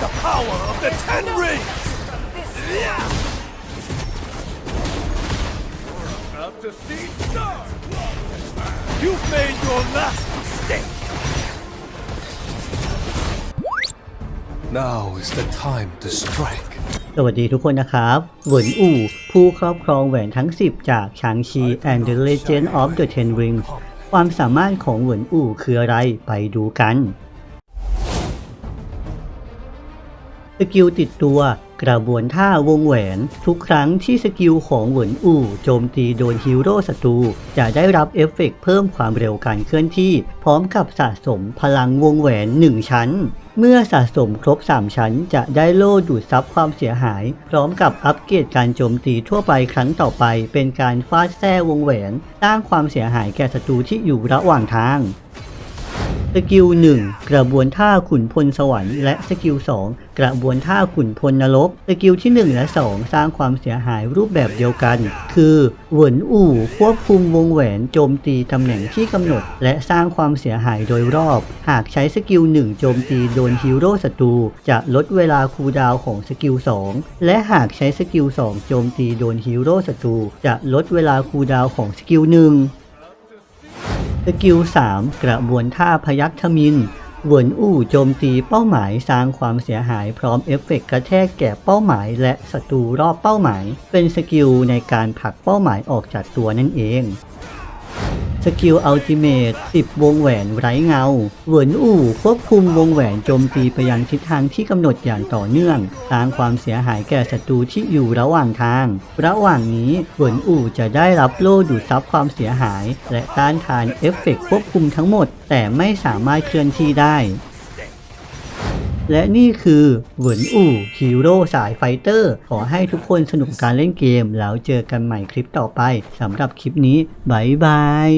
the power of the Ten Rings! About to see stars! You've made your last mistake! Now is the time to strike. สวัสดีทุกคนนะครับเหวินอู่ผู้ครอบครองแหวนทั้ง 10 จากชางชี and the Legend of the Ten Rings ความสามารถของเหวินอู่คืออะไรไปดูกัน สกิลติดตัว กระบวนท่าวงแหวน ทุกครั้งที่สกิลของเหวินอู่โจมตีโดนฮีโร่ศัตรู จะได้รับเอฟเฟกต์เพิ่มความเร็วการเคลื่อนที่ พร้อมกับสะสมพลังวงแหวน 1 ชั้น เมื่อสะสมครบ 3 ชั้น จะได้โล่ดูดซับความเสียหาย พร้อมกับอัปเกรดการโจมตีทั่วไปครั้งต่อไป เป็นการฟาดแท้วงแหวน สร้างความเสียหายแก่ศัตรูที่อยู่ระหว่างทาง สกิล 1 กระบวนท่าขุนพลสวรรค์และสกิล 2 กระบวนท่าขุนพลนรก สกิลที่ 1 และ 2 สร้างความเสียหายรูปแบบเดียวกัน คือเหวินอู่ควบคุมวงแหวนโจมตีตำแหน่งที่กำหนด และสร้างความเสียหายโดยรอบ หากใช้สกิล 1 โจมตีโดนฮีโร่ศัตรูจะลดเวลาคูลดาวของสกิล 2 และหากใช้สกิล 2 โจมตีโดนฮีโร่ศัตรูจะลดเวลาคูลดาวของสกิล 1 สกิล 3 กระบวนท่าพยัคฆ์ทมินหวนอู่โจมตีเป้าหมายสร้างความเสียหายพร้อมเอฟเฟกต์กระแทกแก่เป้าหมาย และศัตรูรอบเป้าหมาย เป็นสกิลในการผลักเป้าหมายออกจากตัวนั่นเอง สกิลอัลติเมต10 วงแหวนไร้เงา เหวินอู่ควบคุมวงแหวนโจมตีไปยังทิศทางที่กำหนดอย่างต่อเนื่อง สร้างความเสียหายแก่ศัตรูที่อยู่ระหว่างทาง ระหว่างนี้เหวินอู่จะได้รับโล่ดูดซับความเสียหาย และต้านทานเอฟเฟกต์ควบคุมทั้งหมด แต่ไม่สามารถเคลื่อนที่ได้ และนี่คือเหวินอู่ฮีโร่สายไฟเตอร์ ขอให้ทุกคนสนุกการเล่นเกม แล้วเจอกันใหม่คลิปต่อไปสำหรับคลิปนี้บายบาย